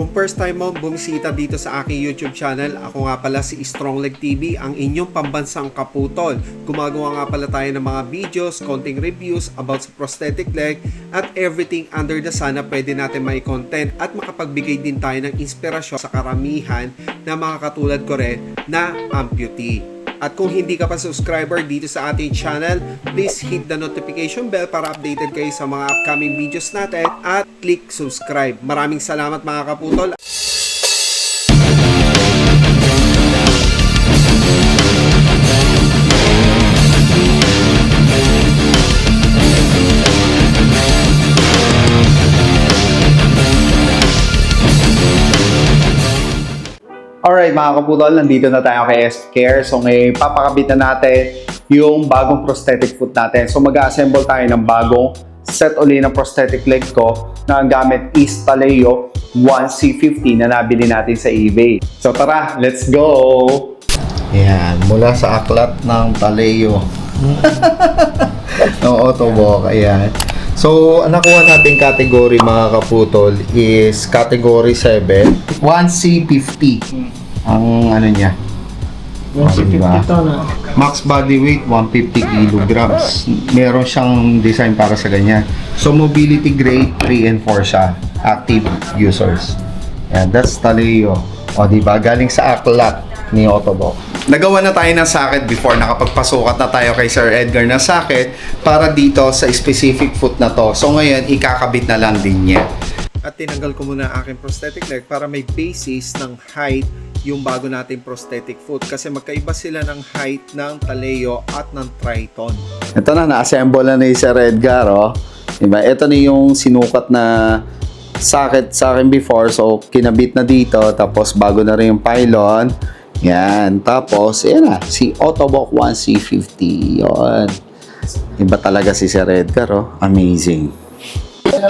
Kung first time mo bumisita dito sa aking YouTube channel, ako nga pala si Strong Leg TV, ang inyong pambansang kaputol. Gumagawa nga pala tayo ng mga videos, konting reviews about sa prosthetic leg at everything under the sun na pwede natin may content at makapagbigay din tayo ng inspirasyon sa karamihan na mga katulad ko rin na amputee. At kung hindi ka pa subscriber dito sa ating channel, please hit the notification bell para updated kayo sa mga upcoming videos natin at click subscribe. Maraming salamat mga kaputol. Alright mga kaputol, nandito na tayo kay S-Care. So ngayon, papakabit na natin yung bagong prosthetic foot natin. So mag-assemble tayo ng bagong set uli ng prosthetic leg ko na ang gamit is Taleo 1C50 na nabili natin sa eBay. So tara, let's go! Yan, mula sa aklat ng Taleo. ng Autobok, ayan. So, ang nakuha nating category mga kaputol is category 7, 1C50. Ang ano niya? 1C50 na. Max body weight 150 kilograms. Meron siyang design para sa ganyan. So mobility grade 3 and 4 siya. Active users. Yan, that's Taleo. O di ba galing sa aklat ni Autobok. Nagawa na tayo ng sakit before, nakapagpasukat na tayo kay Sir Edgar ng sakit para dito sa specific foot na to. So ngayon, ikakabit na lang din niya. At tinanggal ko muna ang aking prosthetic leg para may basis ng height yung bago nating prosthetic foot kasi magkaiba sila ng height ng Taleo at ng Triton. Ito na, na-assemble na ni Sir Edgar, oh. Diba? Ito na yung sinukat na sakit sa akin before. So, kinabit na dito. Tapos, bago na rin yung pylon. Yan. Tapos, yan na. Si Autobok 1C50. Yon. Iba talaga si Sir Edgar, oh. Amazing.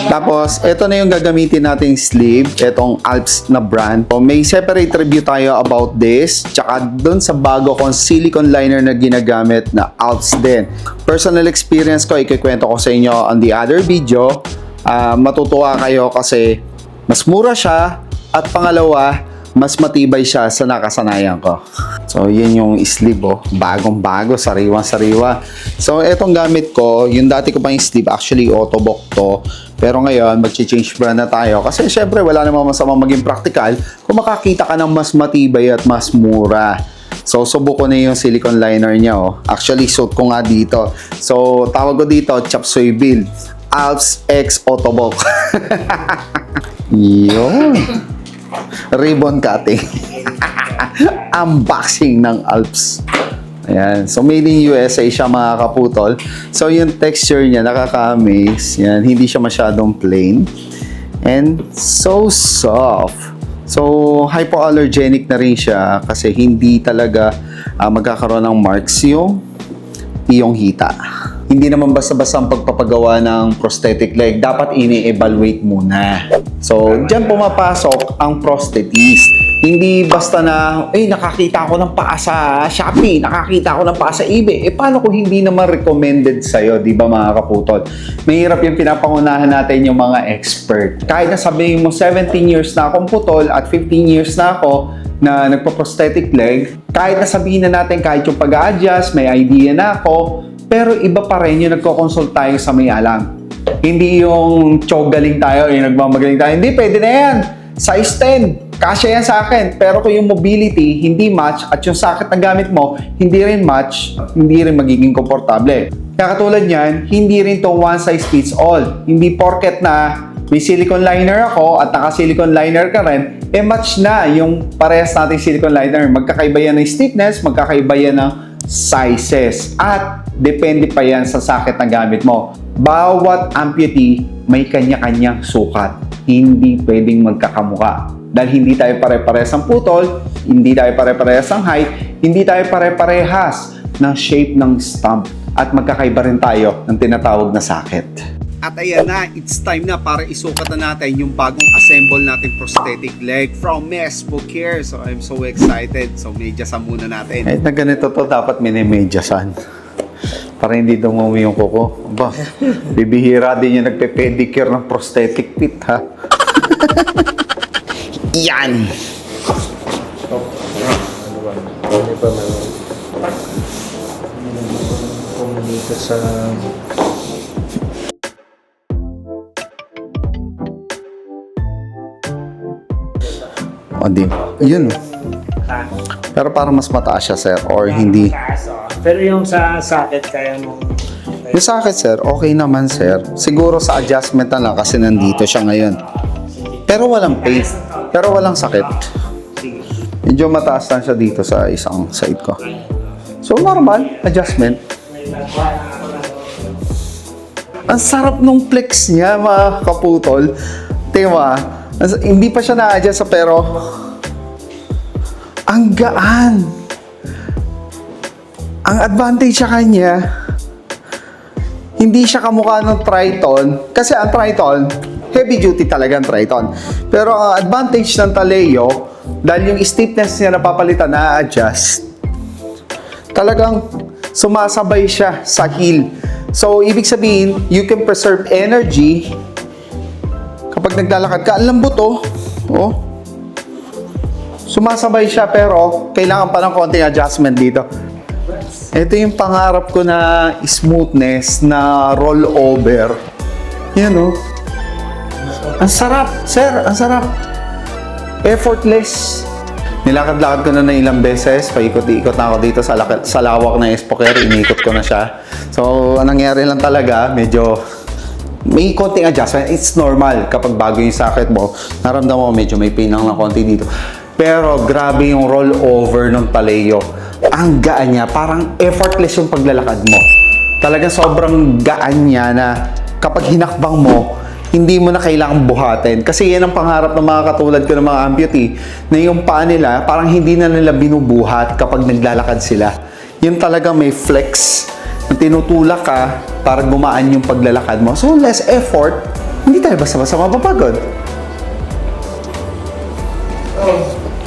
Tapos, ito na yung gagamitin nating sleeve. Itong Alps na brand. So, may separate review tayo about this. Tsaka doon sa bago kong silicone liner na ginagamit na Alps din. Personal experience ko, ikikwento ko sa inyo on the other video. Ah, matutuwa kayo kasi mas mura siya at pangalawa, mas matibay siya sa nakasanayan ko. So, yun yung sleeve, oh. Bagong-bago, sariwang-sariwa. So, etong gamit ko, yung dati ko pa yung sleeve, actually, Autobok to. Pero ngayon, mag-change brand na tayo. Kasi, syempre, wala namang masama maging practical kung makakita ka ng mas matibay at mas mura. So, subo ko na yung silicone liner niya, oh. Actually, suit ko nga dito. So, tawag ko dito, chop suey build. Alps X Autobok. yun ribbon cutting. Unboxing ng Alps. Ayan. So, made in USA siya mga kaputol. So, yung texture niya, nakaka-amaze. Yan. Hindi siya masyadong plain. And so soft. So, hypoallergenic na rin siya kasi hindi talaga ah, magkakaroon ng marks yung iyong hita. Hindi naman basta-basta ang pagpapagawa ng prosthetic leg. Dapat ini-evaluate muna. So, dyan pumapasok ang prosthetist. Hindi basta na, eh, nakakita ako ng paa sa Shopee, nakakita ako ng paa sa eBay. Eh, paano kung hindi naman recommended sa'yo, di ba mga kaputol? Mahirap yung pinapangunahan natin yung mga expert. Kahit na sabihin mo 17 years na akong putol at 15 years na ako, na nagpo-prosthetic leg, kahit na sabihin na natin kahit yung pag-adjust, may idea na ako, pero iba pa rin yung nagko-consult tayo sa may alam. Hindi yung chogaling tayo, yung nagmamagaling tayo. Hindi, pwede na yan. Size 10. Kasya yan sa akin. Pero kung yung mobility hindi match at yung sakit na gamit mo hindi rin match, hindi rin magiging komportable. Kaya katulad niyan, hindi rin to one size fits all. Hindi porket na may silicone liner ako at naka-silicone liner ka rin, eh match na yung parehas nating silicone liner. Magkakaiba yan ng stiffness, magkakaiba yan ng sizes. At depende pa yan sa sakit na gamit mo. Bawat amputee may kanya-kanyang sukat. Hindi pwedeng magkakamuka. Dahil hindi tayo pare-parehas ng putol, hindi tayo pare-parehas ng height, hindi tayo pare-parehas ng shape ng stump at magkakaiba rin tayo ng tinatawag na sakit. At ayan na, it's time na para isukat na natin yung bagong assemble natin prosthetic leg from Mespo Care. So I'm so excited. So medyasan muna natin. Kahit na ganito to, dapat minimedyasan. Para hindi dumumi yung kuko. Aba, bibihira din yung nagpe-pedicure ng prosthetic feet ha. Yan! Hindi pa man. Kung dito sa... O di, yun. Pero parang mas mataas siya, sir. Or hindi. Oh. Pero yung sa socket, kaya mong... Yung sa akin, sir, okay naman, sir. Siguro sa adjustment na lang kasi nandito siya ngayon. Pero walang pain. Pero walang sakit. Medyo mataas lang siya dito sa isang side ko. So, normal. Adjustment. Ang sarap nung flex niya, mga kaputol. Diba? Hindi pa siya na-adjust pero ang gaan. Ang advantage sa kanya, hindi siya kamukha ng Triton. Kasi ang Triton, heavy duty talaga ang Triton. Pero ang advantage ng Taleo, dahil yung stiffness niya napapalitan, na-adjust talagang sumasabay siya sa heel. So, ibig sabihin, you can preserve energy kapag naglalakad ka. Ang lambot, oh. oh. Sumasabay siya pero kailangan pa ng konting adjustment dito. Ito yung pangarap ko na smoothness na rollover. Yan, oh. Ang sarap, sir. Ang sarap. Effortless. Nilakad-lakad ko na ng ilang beses. Paikot-ikot na ako dito sa, sa lawak ng Espoker. Inikot ko na siya. So, anong nangyari lang talaga, medyo may konting adjustment. It's normal kapag bago yung sakit mo. Naramdaman mo medyo may pain lang ng konti dito. Pero grabe yung rollover ng Taleo. Ang gaan niya. Parang effortless yung paglalakad mo. Talagang sobrang gaan niya na kapag hinakbang mo, hindi mo na kailangang buhatin. Kasi yan ang pangarap ng mga katulad ko ng mga amputee, na yung paa nila, parang hindi na nila binubuhat kapag naglalakad sila. Yun talagang may flex na tinutulak ka para gumaan yung paglalakad mo. So, less effort, hindi tayo basta-basta mapapagod.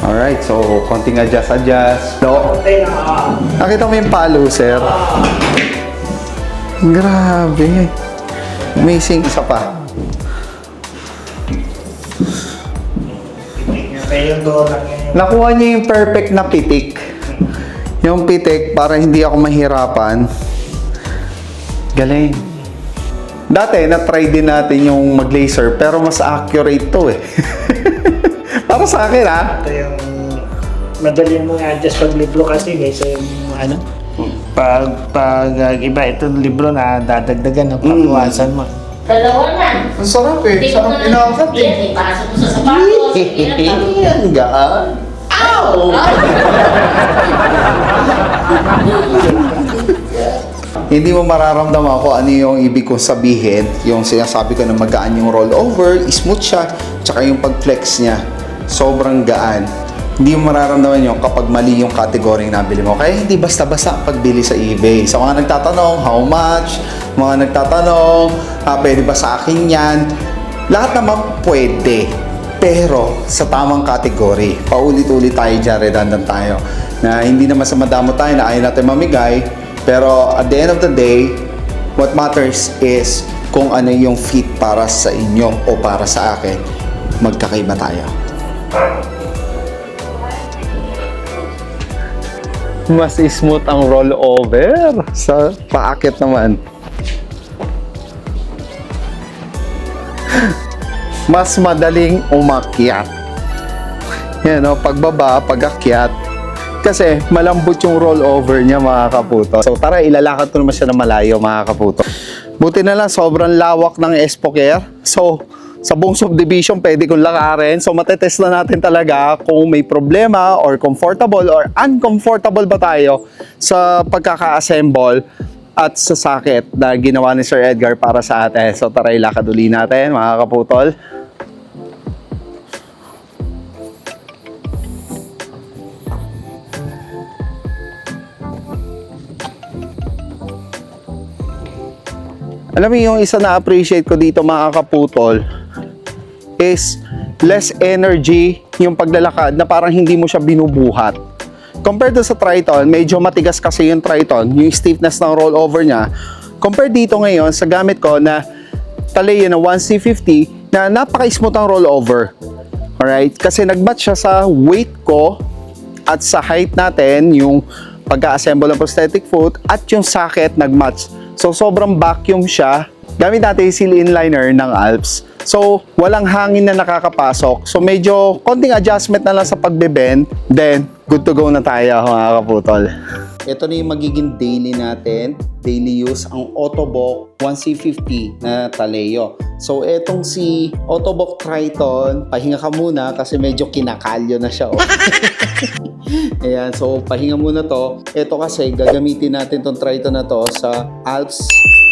Alright, so konting adjust-adjust. No? Nakita mo yung palo, sir? Grabe. Amazing. Isa pa. Nakuha niya yung perfect na pitik. Yung pitik para hindi ako mahirapan. Galing. Dati, na-try din natin yung mag-laser pero mas accurate to eh. para sa akin ha. Ito yung madali mong adjust pag libro kasi guys. So yung ano, pag, pag uh, iba itong libro na dadagdagan ng pagkawasan mo. Dalawa na. Ang sarap eh. Hindi ko Sarap na eh. Yan, ipasok mo sa sapatos. Yan, Yan, gaan. Ow! Hindi mo mararamdaman kung ano yung ibig kong sabihin. Yung sinasabi ko na magaan yung rollover, smooth siya, tsaka yung pag-flex niya, sobrang gaan. Hindi mo mararamdaman yun kapag mali yung category na nabili mo. Kaya hindi basta-basta pagbili sa eBay. Sa mga nagtatanong, how much? Mga nagtatanong, ah, pwede ba sa akin yan? Lahat naman pwede. Pero sa tamang category. Paulit-ulit tayo dyan, redundant tayo. Na hindi naman sa madamo tayo na ayaw natin mamigay. Pero at the end of the day, what matters is kung ano yung fit para sa inyo o para sa akin. Magkakaiba tayo. Mas smooth ang rollover sa paakit naman. mas madaling umakyat. Yan o, pagbaba, pagakyat. Kasi malambot yung rollover niya mga kaputo. So tara, ilalakad ko naman siya na malayo mga kaputo. Buti na lang, sobrang lawak ng Espoker. So, sa buong subdivision, pwede kong lakarin. So, matetest na natin talaga kung may problema or comfortable or uncomfortable ba tayo sa pagkaka-assemble at sa sakit na ginawa ni Sir Edgar para sa atin. So, tara, ilakad uli natin mga kaputol. Alam mo yung isa na appreciate ko dito mga kaputol is less energy yung paglalakad na parang hindi mo siya binubuhat. Compared sa Triton, medyo matigas kasi yung Triton, yung stiffness ng rollover niya. Compared dito ngayon sa gamit ko na Taleo na 1C50 na napaka-smooth ang rollover. Alright? Kasi nag-match siya sa weight ko at sa height natin, yung pagka-assemble ng prosthetic foot at yung socket nag-match. So, sobrang vacuum siya. Gamit natin yung seal inliner ng Alps. So, walang hangin na nakakapasok. So, medyo konting adjustment na lang sa pagbe-bend. Then, good to go na tayo mga kaputol. Ito na yung magiging daily natin. Daily use ang Autobok 1C50 na Taleo. So, etong si Autobok Triton, pahinga ka muna kasi medyo kinakalyo na siya. Oh. Ayan, so pahinga muna to. Ito kasi gagamitin natin tong Triton na to sa Alps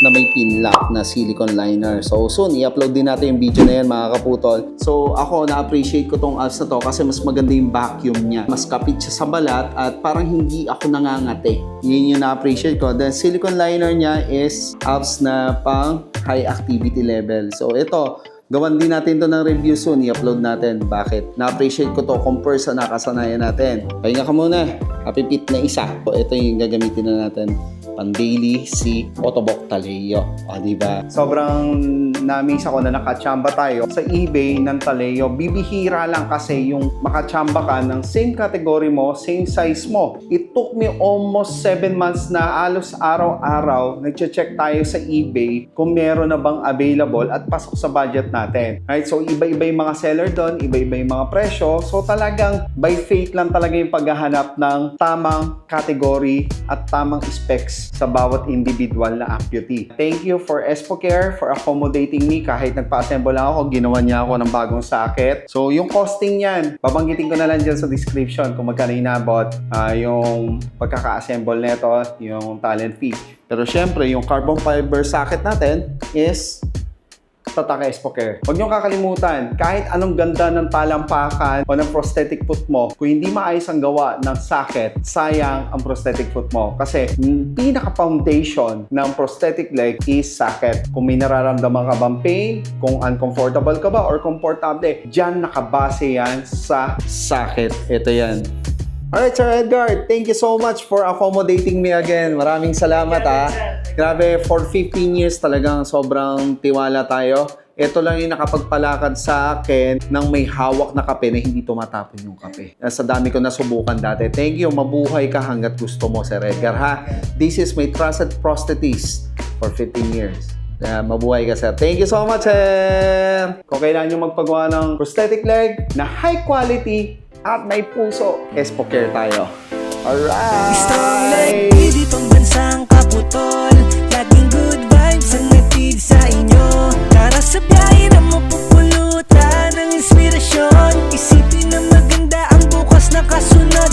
na may pin lock na silicone liner. So soon, i-upload din natin yung video na yan mga kaputol. So ako, na-appreciate ko tong Alps na to kasi mas maganda yung vacuum niya. Mas kapit siya sa balat at parang hindi ako nangangate. Yun yung na-appreciate ko. The silicone liner niya is Alps na pang high activity level. So ito, Gawan din natin to ng review soon, i-upload natin. Bakit? Na-appreciate ko to compare sa nakasanayan natin. Pahinga ka muna. Happy Pit na isa. So, ito yung gagamitin na natin pang daily si Autobok Taleo. O, di ba? Sobrang na-amaze ako na nakachamba tayo sa eBay ng Taleo. Bibihira lang kasi yung makachamba ka ng same category mo, same size mo. It took me almost 7 months na alos araw-araw nagche-check tayo sa eBay kung meron na bang available at pasok sa budget natin. Right? So, iba-iba yung mga seller doon, iba-iba yung mga presyo. So, talagang by faith lang talaga yung paghahanap ng tamang category at tamang specs sa bawat individual na amputee. Thank you for Espocare for accommodating me kahit nagpa-assemble lang ako, ginawa niya ako ng bagong socket. So, yung costing niyan, babanggitin ko na lang dyan sa description kung magkano inabot ah, yung pagkaka-assemble nito, yung talent fee. Pero syempre, yung carbon fiber socket natin is Tataka Espocare. Huwag niyong kakalimutan, kahit anong ganda ng talampakan o ng prosthetic foot mo, kung hindi maayos ang gawa ng socket, sayang ang prosthetic foot mo. Kasi yung pinaka-foundation ng prosthetic leg is socket. Kung may nararamdaman ka bang pain, kung uncomfortable ka ba or komportable, dyan nakabase yan sa socket. Ito yan. Alright, Sir Edgar, thank you so much for accommodating me again. Maraming salamat ah. Grabe, for 15 years talagang sobrang tiwala tayo. Ito lang yung nakapagpalakad sa akin ng may hawak na kape na hindi tumatapon yung kape. Sa dami ko nasubukan dati. Thank you, mabuhay ka hanggat gusto mo, Sir Edgar ha. This is my trusted prosthetist for 15 years. Kaya mabuhay ka, sir. Thank you so much, sir! Kung kailangan nyo magpagawa ng prosthetic leg na high quality at may puso, Espocare tayo. Alright! putol. Laging good vibes ang natid sa inyo. Tara sa biyahe na mapupulutan ng inspirasyon. Isipin na maganda ang bukas na kasunod.